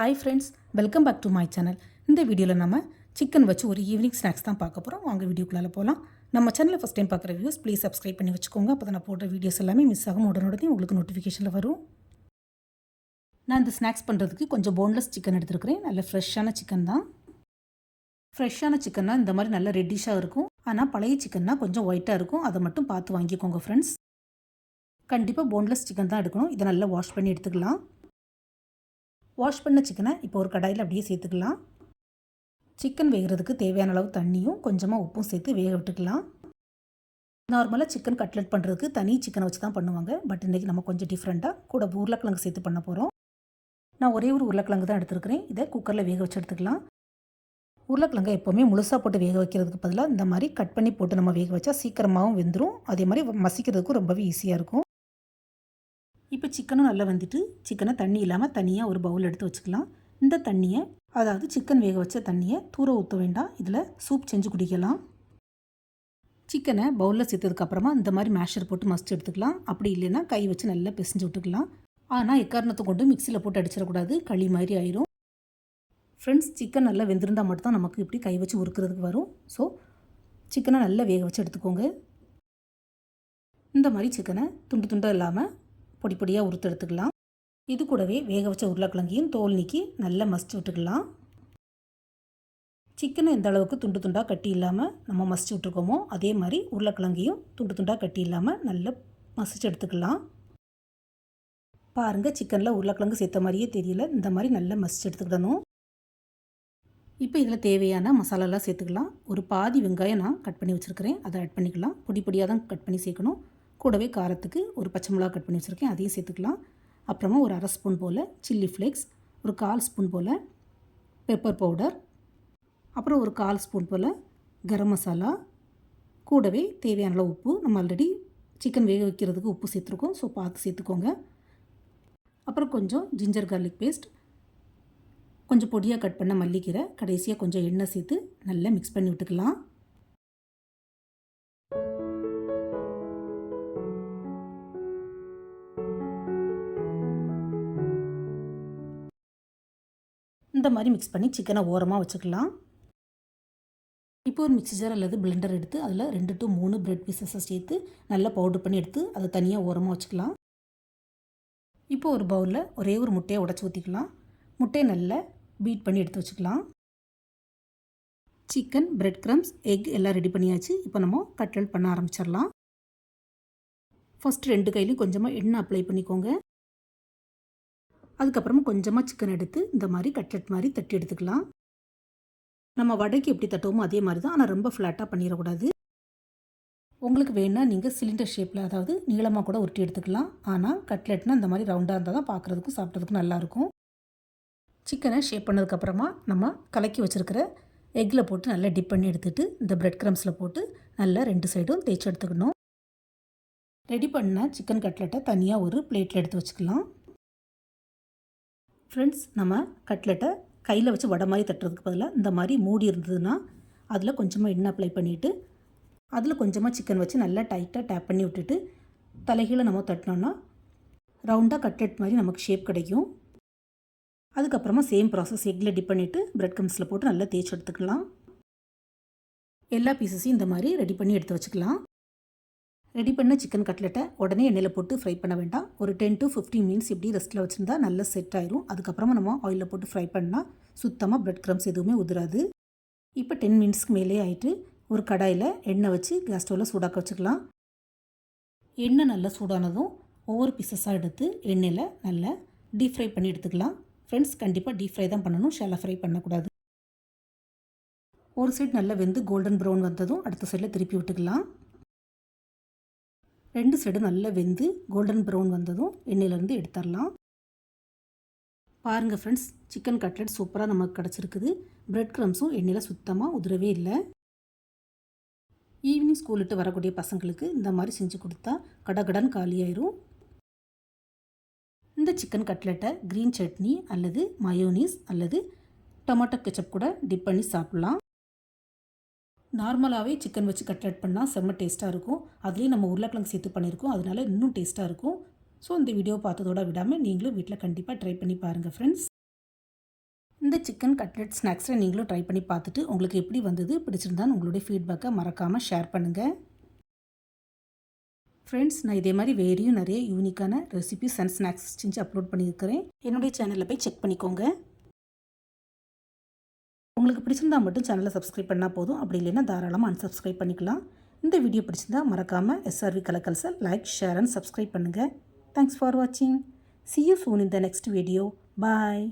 Hi friends welcome back to my channel இந்த வீடியோவில் நம்ம சிக்கன் வச்சு ஒரு ஈவினிங் ஸ்நாக்ஸ் தான் பார்க்க போகிறோம் வாங்க வீடியோக்குள்ளே போகலாம் நம்ம சேனலில் ஃபஸ்ட் டைம் பார்க்குற வியூஸ் ப்ளீஸ் சப்ஸ்கிரைப் பண்ணி வச்சுக்கோங்க. அப்போ நான் போடுற வீடியோஸ் எல்லாமே மிஸ் ஆகும். உடனுடனே உங்களுக்கு நோட்டிஃபிகேஷனில் வரும். நான் இந்த ஸ்நாக்ஸ் பண்ணுறதுக்கு கொஞ்சம் போன்லெஸ் சிக்கன் எடுத்துருக்கிறேன். நல்ல ஃப்ரெஷ்ஷான சிக்கன் தான். ஃப்ரெஷ்ஷான சிக்கன்னா இந்த மாதிரி நல்ல ரெட்டிஷாக இருக்கும். ஆனால் பழைய சிக்கன்னா கொஞ்சம் ஒயிட்டாக இருக்கும். அதை மட்டும் பார்த்து வாங்கிக்கோங்க ஃப்ரெண்ட்ஸ் கண்டிப்பாக போன்லெஸ் சிக்கன் தான் எடுக்கணும். இதை நல்லா வாஷ் பண்ணி எடுத்துக்கலாம். வாஷ் பண்ண சிக்கனை இப்போ ஒரு கடாயில் அப்படியே சேர்த்துக்கலாம். சிக்கன் வேகிறதுக்கு தேவையான அளவு தண்ணியும் கொஞ்சமாக உப்பும் சேர்த்து வேக விட்டுக்கலாம். நார்மலாக சிக்கன் கட்லெட் பண்ணுறதுக்கு தனி சிக்கனை வச்சு தான் பண்ணுவாங்க. பட் இன்றைக்கி நம்ம கொஞ்சம் டிஃப்ரெண்ட்டாக கூட உருளைக்கிழங்கு சேர்த்து பண்ண போகிறோம் நான் ஒரே ஒரு உருளைக்கிழங்கு தான் எடுத்துருக்கிறேன். இதை குக்கரில் வேக வச்சு எடுத்துக்கலாம். உருளைக்கிழங்கை எப்போவுமே முழுசாக போட்டு வேக வைக்கிறதுக்கு பதிலாக இந்த மாதிரி கட் பண்ணி போட்டு நம்ம வேக வச்சா சீக்கிரமாகவும் வெந்துடும் அதே மாதிரி மசிக்கிறதுக்கும் ரொம்பவே ஈஸியாக இருக்கும். இப்போ சிக்கனும் நல்லா வந்துட்டு சிக்கனை தண்ணி இல்லாமல் தனியாக ஒரு பவுல் எடுத்து வச்சுக்கலாம். இந்த தண்ணியை அதாவது சிக்கன் வேக வச்ச தண்ணியை தூர ஊற்ற வேண்டாம். இதில் சூப் செஞ்சு குடிக்கலாம். சிக்கனை பவுலில் சேர்த்ததுக்கப்புறமா இந்த மாதிரி மேஷர் போட்டு மஸ்ட் எடுத்துக்கலாம். அப்படி இல்லைன்னா கை வச்சு நல்லா பிசைஞ்சு விட்டுக்கலாம். ஆனால் எக்காரணத்தை கொண்டு மிக்சியில் போட்டு அடிச்சிடக்கூடாது. களி மாதிரி ஆயிரும். ஃப்ரெண்ட்ஸ் சிக்கன் நல்லா வெந்திருந்தால் மட்டும்தான் நமக்கு இப்படி கை வச்சு உருக்கிறதுக்கு வரும். ஸோ சிக்கனை நல்லா வேக வச்சு எடுத்துக்கோங்க. இந்த மாதிரி சிக்கனை துண்டு துண்டாக இல்லாமல் பொடி பொடியாக உறுத்து எடுத்துக்கலாம். இது கூடவே வேக வச்ச உருளைக்கிழங்கையும் தோல் நீக்கி நல்லா மசிச்சு விட்டுக்கலாம். சிக்கனை எந்த அளவுக்கு துண்டு துண்டாக கட்டி இல்லாமல் நம்ம மசிச்சு விட்ருக்கோமோ அதே மாதிரி உருளைக்கிழங்கையும் துண்டு துண்டாக கட்டி இல்லாமல் நல்லா மசிச்சு எடுத்துக்கலாம். பாருங்கள் சிக்கனில் உருளைக்கிழங்கு சேர்த்த மாதிரியே தெரியல. இந்த மாதிரி நல்லா மசிச்சு எடுத்துக்கிடணும். இப்போ இதில் தேவையான மசாலாலாம் சேர்த்துக்கலாம். ஒரு பாதி வெங்காயம் நான் கட் பண்ணி வச்சுருக்கிறேன். அதை ஆட் பண்ணிக்கலாம். பொடி பொடியாக தான் கட் பண்ணி சேர்க்கணும். கூடவே காரத்துக்கு ஒரு பச்சை மிளகா கட் பண்ணி வச்சுருக்கேன். அதையும் சேர்த்துக்கலாம். அப்புறமா ஒரு அரை ஸ்பூன் போல் சில்லி ஃப்ளேக்ஸ் ஒரு கால் ஸ்பூன் போல் பெப்பர் பவுடர் அப்புறம் ஒரு கால் ஸ்பூன் போல் கரம் மசாலா கூடவே தேவையான அளவு உப்பு. நம்ம ஆல்ரெடி சிக்கன் வேக வைக்கிறதுக்கு உப்பு சேர்த்துருக்கோம். ஸோ பார்த்து சேர்த்துக்கோங்க. அப்புறம் கொஞ்சம் ஜிஞ்சர் கார்லிக் பேஸ்ட் கொஞ்சம் பொடியாக கட் பண்ண மல்லிக்கீரை கடைசியாக கொஞ்சம் எண்ணெய் சேர்த்து நல்லா மிக்ஸ் பண்ணி விட்டுக்கலாம். இந்த மாதிரி மிக்ஸ் பண்ணி சிக்கனை ஓரமாக வச்சுக்கலாம். இப்போ ஒரு மிக்சி ஜார் அல்லது பிளெண்டர் எடுத்து அதில் ரெண்டு டு மூணு பிரெட் பீசஸை சேர்த்து நல்லா பவுடர் பண்ணி எடுத்து அதை தனியாக ஓரமாக வச்சுக்கலாம். இப்போ ஒரு பவுலில் ஒரே ஒரு முட்டையை உடச்சி ஊற்றிக்கலாம் முட்டையை நல்லா பீட் பண்ணி எடுத்து வச்சுக்கலாம். சிக்கன் பிரெட் க்ரம்ஸ் எக் எல்லாம் ரெடி பண்ணியாச்சு. இப்போ நம்ம கட்லட் பண்ண ஆரம்பிச்சிடலாம். ஃபஸ்ட்டு ரெண்டு கையிலையும் கொஞ்சமாக எண்ணெய் அப்ளை பண்ணிக்கோங்க. அதுக்கப்புறமா கொஞ்சமாக சிக்கன் எடுத்து இந்த மாதிரி கட்லெட் மாதிரி தட்டி எடுத்துக்கலாம். நம்ம வடைக்கு எப்படி தட்டுவோமோ அதே மாதிரி தான் ஆனால் ரொம்ப ஃப்ளாட்டாக பண்ணிடக்கூடாது. உங்களுக்கு வேணால் நீங்கள் சிலிண்டர் ஷேப்பில் அதாவது நீளமாக கூட உருட்டி எடுத்துக்கலாம். ஆனால் கட்லெட்னா இந்த மாதிரி ரவுண்டாக இருந்தால் தான் பார்க்குறதுக்கும் சாப்பிட்றதுக்கும் நல்லாயிருக்கும். சிக்கனை ஷேப் பண்ணதுக்கப்புறமா நம்ம கலக்கி வச்சுருக்கிற எக்கில் போட்டு நல்லா டிப் பண்ணி எடுத்துகிட்டு இந்த ப்ரெட் க்ரம்ஸில் போட்டு நல்லா ரெண்டு சைடும் தேய்ச்சி எடுத்துக்கணும். ரெடி பண்ண சிக்கன் கட்லெட்டை தனியாக ஒரு பிளேட்டில் எடுத்து வச்சுக்கலாம். ஃப்ரெண்ட்ஸ் நம்ம கட்லெட்டை கையில் வச்சு வடை மாதிரி தட்டுறதுக்கு பதிலாக இந்த மாதிரி மூடி இருந்ததுன்னா அதில் கொஞ்சமாக எண்ணெய் அப்ளை பண்ணிவிட்டு அதில் கொஞ்சமாக சிக்கன் வச்சு நல்லா டைட்டாக டேப் பண்ணி விட்டுட்டு தலைகீழே நம்ம தட்டினோன்னா ரவுண்டாக கட்லெட் மாதிரி நமக்கு ஷேப் கிடைக்கும். அதுக்கப்புறமா சேம் ப்ராசஸ் எக்கில் டிப் பண்ணிவிட்டு ப்ரெட் கம்ஸில் போட்டு நல்லா தேய்ச்சி எடுத்துக்கலாம். எல்லா பீசஸையும் இந்த மாதிரி ரெடி பண்ணி எடுத்து வச்சுக்கலாம். ரெடி பண்ண சிக்கன் கட்லெட்டை உடனே எண்ணெயில் போட்டு ஃப்ரை பண்ண வேண்டாம். ஒரு டென் டு ஃபிஃப்டீன் மினிட்ஸ் இப்படி ரெஸ்ட்டில் வச்சுருந்தா நல்லா செட் ஆயிரும். அதுக்கப்புறமா நம்ம ஆயிலில் போட்டு ஃப்ரை பண்ணால் சுத்தமாக ப்ரெட் க்ரம்ஸ் எதுவுமே உதிராது. இப்போ டென் மினிட்ஸ்க்கு மேலே ஆகிட்டு ஒரு கடாயில் எண்ணெய் வச்சு கேஸ் ஸ்டவ்வில் சூடாக்க வச்சுக்கலாம். எண்ணெய் நல்லா சூடானதும் ஒவ்வொரு பீசஸாக எடுத்து எண்ணெயில் நல்லா டீப் ஃப்ரை பண்ணி எடுத்துக்கலாம். ஃப்ரெண்ட்ஸ் கண்டிப்பாக டீப் ஃப்ரை தான் பண்ணணும். ஷேலாக ஃப்ரை பண்ணக்கூடாது. ஒரு சைடு நல்லா வெந்து கோல்டன் ப்ரௌன் வந்ததும் அடுத்த சைடில் திருப்பி விட்டுக்கலாம். ரெண்டு சைடும் நல்லா வெந்து கோல்டன் ப்ரௌன் வந்ததும் எண்ணெயிலேருந்து எடுத்துடலாம். பாருங்கள் ஃப்ரெண்ட்ஸ் சிக்கன் கட்லெட் சூப்பராக நமக்கு கிடச்சிருக்குது. ப்ரெட் க்ரம்ஸும் எண்ணெயில் சுத்தமாக உதிரவே இல்லை. ஈவினிங் ஸ்கூல் விட்டு வரக்கூடிய பசங்களுக்கு இந்த மாதிரி செஞ்சு கொடுத்தா கடகடன் காலியாயிரும். இந்த சிக்கன் கட்லெட்டை க்ரீன் சட்னி அல்லது மயோனீஸ் அல்லது டொமேட்டோ கெச்சப் கூட டிப் பண்ணி சாப்பிட்லாம். நார்மலாகவே சிக்கன் வச்சு கட்லட் பண்ணால் செம்ம டேஸ்ட்டாக இருக்கும். அதுலேயும் நம்ம உருளைக்கிழங்கு சேர்த்து பண்ணியிருக்கோம் அதனால இன்னும் டேஸ்ட்டாக இருக்கும். ஸோ இந்த வீடியோ பார்த்ததோட விடாமல் நீங்களும் வீட்டில் கண்டிப்பாக ட்ரை பண்ணி பாருங்கள் ஃப்ரெண்ட்ஸ் இந்த சிக்கன் கட்லெட் ஸ்நாக்ஸை நீங்களும் ட்ரை பண்ணி பார்த்துட்டு உங்களுக்கு எப்படி வந்தது பிடிச்சிருந்தான்னு உங்களுடைய ஃபீட்பேக்கை மறக்காமல் ஷேர் பண்ணுங்கள் ஃப்ரெண்ட்ஸ் நான் இதே மாதிரி வேறையும் நிறைய யூனிக்கான ரெசிபிஸ் அண்ட் ஸ்நாக்ஸ் செஞ்சு அப்லோட் பண்ணியிருக்கிறேன். என்னுடைய சேனலில் போய் செக் பண்ணிக்கோங்க. உங்களுக்கு பிடிச்சிருந்தா மட்டும் சேனலை சப்ஸ்கிரைப் பண்ணால் போதும். அப்படி இல்லைன்னா தாராளமாக அன்சப்ஸ்கிரைப் பண்ணிக்கலாம். இந்த வீடியோ பிடிச்சிருந்தா மறக்காமல் எஸ்ஆர்வி கலக்கல்ஸை லைக் ஷேர் அண்ட் சப்ஸ்கிரைப் பண்ணுங்கள் தேங்க்ஸ் ஃபார் வாட்சிங் see you soon in the next video bye